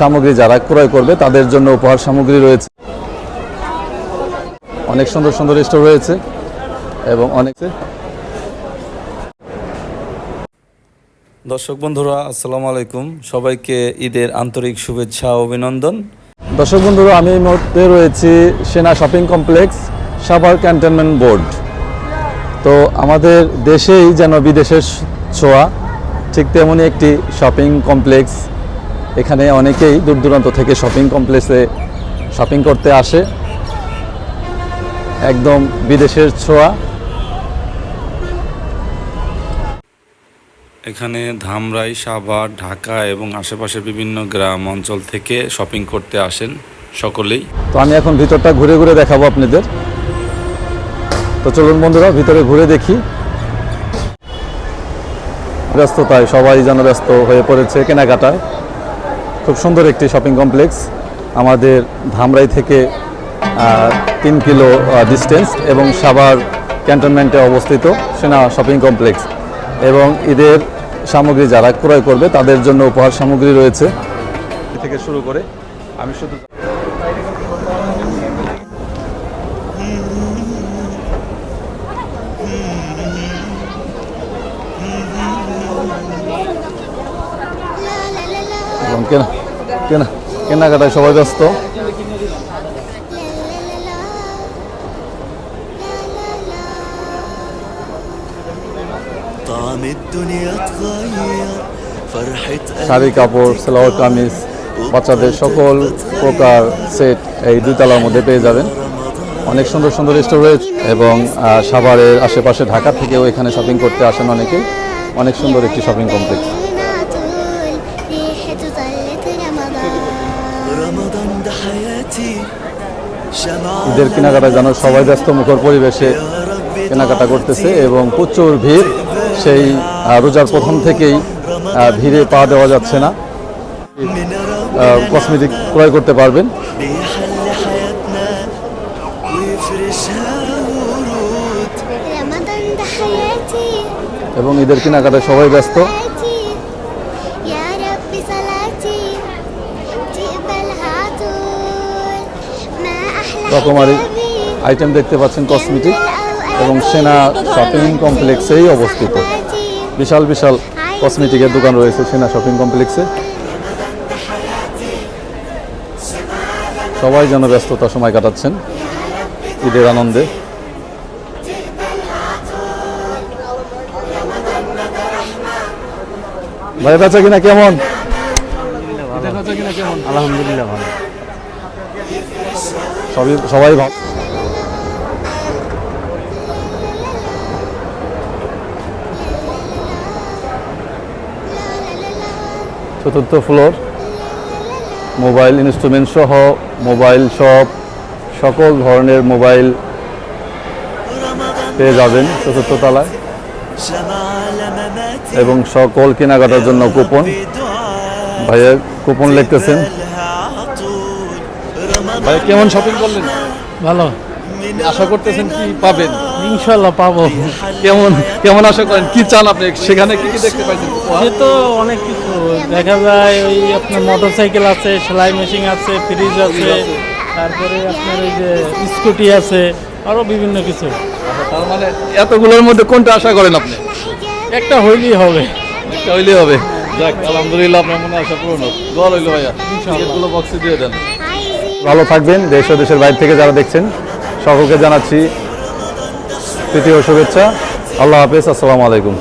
সামগ্রী যারা ক্রয় করবে তাদের জন্য উপহার সামগ্রী রয়েছে। অনেক সুন্দর সুন্দর স্টোর রয়েছে এবং অনেক দর্শক বন্ধুরা আসসালামু আলাইকুম। সবাইকে ঈদের আন্তরিক শুভেচ্ছা ও অভিনন্দন। দর্শক বন্ধুরা আমি এই মুহূর্তে রয়েছি Sena shopping complex Savar cantonment board. তো আমাদের দেশেই যেন বিদেশের ছোঁয়া ঠিক তেমনই একটি শপিং কমপ্লেক্স এখানে অনেকেই দূর দূরান্ত থেকে শপিং কমপ্লেক্সে শপিং করতে আসে। একদম বিদেশের ছোঁয়া। এখানে ধামরাই সাভার ঢাকা এবং আশেপাশের বিভিন্ন গ্রাম অঞ্চল থেকে শপিং করতে আসেন সকলেই। তো আমি এখন ভিতরটা ঘুরে ঘুরে দেখাবো আপনাদের। তো চলুন বন্ধুরা ভিতরে ঘুরে দেখি। ব্যস্ততায় সবাই যেন ব্যস্ত হয়ে পড়েছে কেনাকাটায়। খুব সুন্দর একটি শপিং কমপ্লেক্স আমাদের ধামরাই থেকে তিন কিলো ডিস্টেন্স এবং সাভার ক্যান্টনমেন্টে অবস্থিত সেনা শপিং কমপ্লেক্স এবং ঈদের সামগ্রী যারা ক্রয় করবে, তাদের জন্য উপহার সামগ্রী রয়েছে। থেকে শুরু করে আমি শুধু এখন কেনা কেনা কেনাকাটায় সবাই ব্যস্ত। শাড়ি কাপড় সেলাওয়ার কামিজ বাচ্চাদের সকল প্রকার সেট এই দুইতলার মধ্যে পেয়ে যাবেন। অনেক সুন্দর সুন্দর স্টোর রয়েছে এবং সাভারের আশেপাশে ঢাকা থেকেও এখানে শপিং করতে আসেন অনেকে। অনেক সুন্দর একটি শপিং কমপ্লেক্স ঈদের কেনাকাটা যেন সবাই ব্যস্ত মুখর পরিবেশে কেনাকাটা করতেছে এবং প্রচুর ভিড়। সেই রোজার প্রথম থেকেই ভিড়ে পা দেওয়া যাচ্ছে না। কসমেটিক ক্রয় করতে পারবেন। এবং ঈদের কেনাকাটায় সবাই ব্যস্ত। রকমারি আইটেম দেখতে পাচ্ছেন কসমেটিক এবং সেনা শপিং কমপ্লেক্সেই অবস্থিত। বিশাল বিশাল কসমেটিকের দোকান রয়েছে সেনা শপিং কমপ্লেক্সে সবাই যেন ব্যস্ততা সময় কাটাচ্ছেন ঈদের আনন্দে। ভাই বেচা কিনা কেমন? আলহামদুলিল্লাহ, ভালো। সবই সবাই ভাব চতুর্থ ফ্লোর মোবাইল ইনস্ট্রুমেন্ট সহ মোবাইল শপ সকল ধরনের মোবাইল পেয়ে যাবেন চতুর্থ তলায়। এবং সকল কেনাকাটার জন্য কুপন ভাইয়া কুপন লিখতেছেন। ভাই কেমন শপিং করলেন? ভালো। আশা করতেছেন কি পাবেন? ইনশাল্লাহ পাবো। কেমন কেমন আশা করেন? কি চান আপনি? সেখানে কি কি দেখতে পাইছেন? সে তো অনেক কিছু। দেখা যায় ওই আপনার মোটর সাইকেল আছে সেলাই মেশিন আছে ফ্রিজ আছে তারপরে আপনার ওই যে স্কুটি আছে আরও বিভিন্ন কিছু। তার মানে এতগুলোর মধ্যে কোনটা আশা করেন আপনি? একটা হইলেই হবে। একটা হইলেই হবে। যাক আলহামদুলিল্লাহ আপনার মনে আশা পূরণ হোক। দোয়া রইল ভাইয়া। বক্সে দিয়ে দেন। ভালো থাকবেন, দেশ ও দেশের বাইরে থেকে যারা দেখছেন, সকলকে জানাচ্ছি তৃতীয় শুভেচ্ছা। আল্লাহ হাফেজ, আসসালামু আলাইকুম।